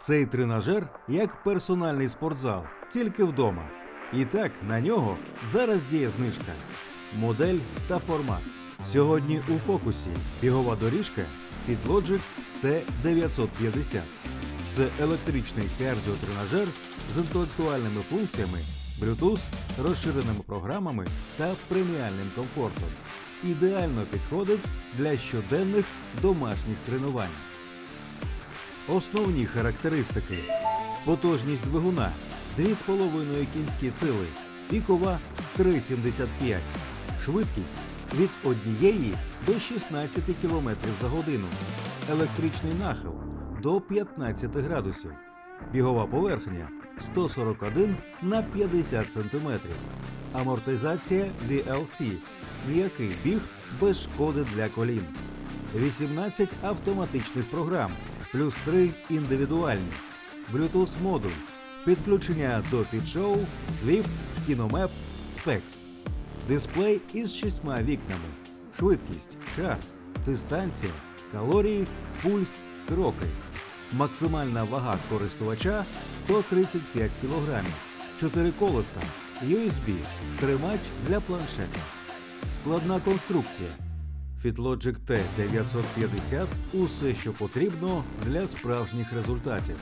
Цей тренажер як персональний спортзал, тільки вдома. І так на нього зараз діє знижка. Модель та формат. Сьогодні у фокусі бігова доріжка FitLogic T950. Це електричний кардіотренажер з інтелектуальними функціями, Bluetooth, розширеними програмами та преміальним комфортом. Ідеально підходить для щоденних домашніх тренувань. Основні характеристики: потужність двигуна 2,5 кінські сили, пікова 3,75, швидкість від 1 до 16 км за годину, електричний нахил до 15 градусів, бігова поверхня 141 на 50 см, амортизація VLC, м'який біг без шкоди для колін. 18 автоматичних програм, плюс 3 індивідуальні, Bluetooth модуль, підключення до FitShow, Swift, KinoMap, Specs, дисплей із шістьма вікнами, швидкість, час, дистанція, калорії, пульс, кроки. Максимальна вага користувача 135 кг, 4 колеса, USB, тримач для планшета. Складна конструкція. FitLogic T950 усе, що потрібно для справжніх результатів.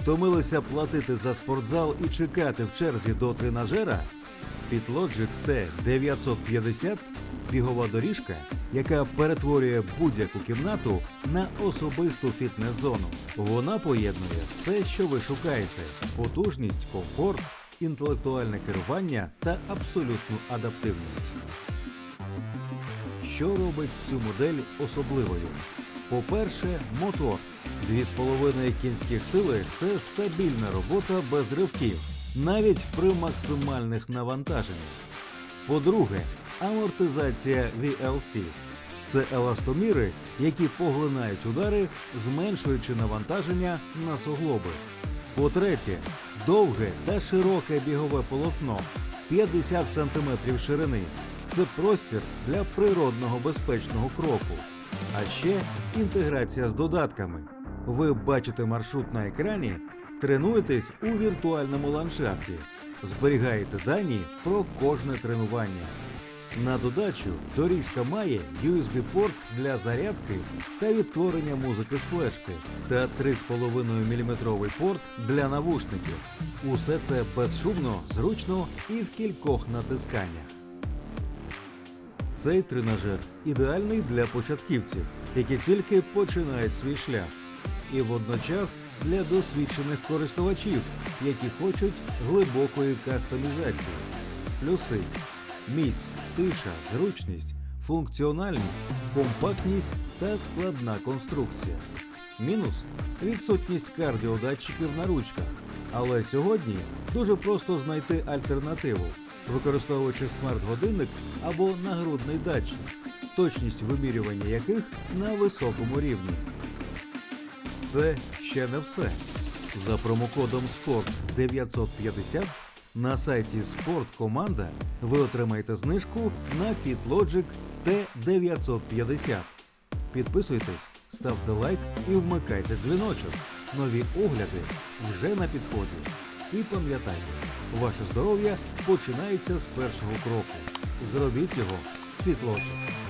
Втомилися платити за спортзал і чекати в черзі до тренажера? FitLogic T950 бігова доріжка, яка перетворює будь-яку кімнату на особисту фітнес-зону. Вона поєднує все, що ви шукаєте: потужність, комфорт, інтелектуальне керування та абсолютну адаптивність. Що робить цю модель особливою? По-перше, мотор. 2,5 кінських сили це стабільна робота без ривків, навіть при максимальних навантаженнях. По-друге, амортизація VLC. Це еластоміри, які поглинають удари, зменшуючи навантаження на суглоби. По-третє, довге та широке бігове полотно 50 см ширини. Це простір для природного безпечного кроку. А ще інтеграція з додатками. Ви бачите маршрут на екрані, тренуєтесь у віртуальному ландшафті, зберігаєте дані про кожне тренування. На додачу доріжка має USB-порт для зарядки та відтворення музики з флешки та 3,5 мм порт для навушників. Усе це безшумно, зручно і в кількох натисканнях. Цей тренажер ідеальний для початківців, які тільки починають свій шлях, і водночас для досвідчених користувачів, які хочуть глибокої кастомізації. Плюси: міць, тиша, зручність, функціональність, компактність та складна конструкція. Мінус відсутність кардіодатчиків на ручках. Але сьогодні дуже просто знайти альтернативу, використовуючи смарт-годинник або нагрудний датчик, точність вимірювання яких на високому рівні. Це ще не все. За промокодом SPORT 950 на сайті Спорткоманда ви отримаєте знижку на FitLogic T950. Підписуйтесь, ставте лайк і вмикайте дзвіночок. Нові огляди вже на підході. І пам'ятайте, ваше здоров'я починається з першого кроку. Зробіть його FitLogic.